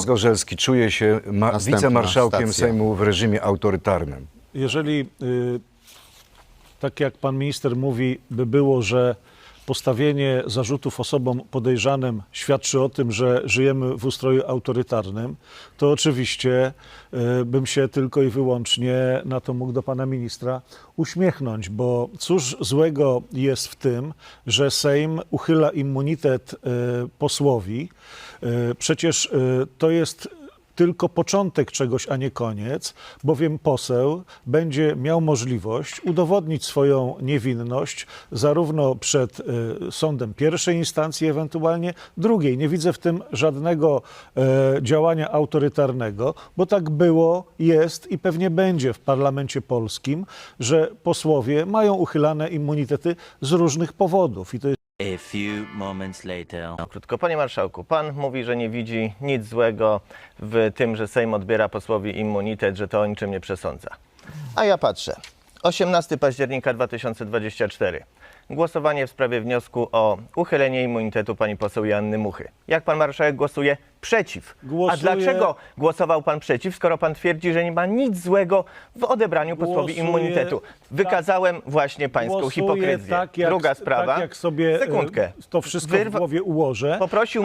Zgorzelski czuje się ma- Następna wicemarszałkiem stacja. Sejmu w reżimie autorytarnym. Jeżeli, y, tak jak pan minister mówi, by było, że postawienie zarzutów osobom podejrzanym świadczy o tym, że żyjemy w ustroju autorytarnym, to oczywiście y, bym się tylko i wyłącznie na to mógł do pana ministra uśmiechnąć, bo cóż złego jest w tym, że Sejm uchyla immunitet y, posłowi. Y, Przecież to jest tylko początek czegoś, a nie koniec, bowiem poseł będzie miał możliwość udowodnić swoją niewinność zarówno przed y, sądem pierwszej instancji, ewentualnie drugiej. Nie widzę w tym żadnego e, działania autorytarnego, bo tak było, jest i pewnie będzie w parlamencie polskim, że posłowie mają uchylane immunitety z różnych powodów. I to jest A few moments later. Krótko, panie marszałku, pan mówi, że nie widzi nic złego w tym, że Sejm odbiera posłowi immunitet, że to o niczym nie przesądza. A ja patrzę. 18 października 2024. Głosowanie w sprawie wniosku o uchylenie immunitetu pani poseł Janny Muchy. Jak pan marszałek głosuje? Przeciw. A dlaczego głosował pan przeciw, skoro pan twierdzi, że nie ma nic złego w odebraniu posłowi Głosuję immunitetu? Wykazałem właśnie pańską Głosuję hipokryzję. Tak jak, Druga sprawa. Tak jak sobie e, Sekundkę. to wszystko Wyrwa- w głowie ułożę. Poprosił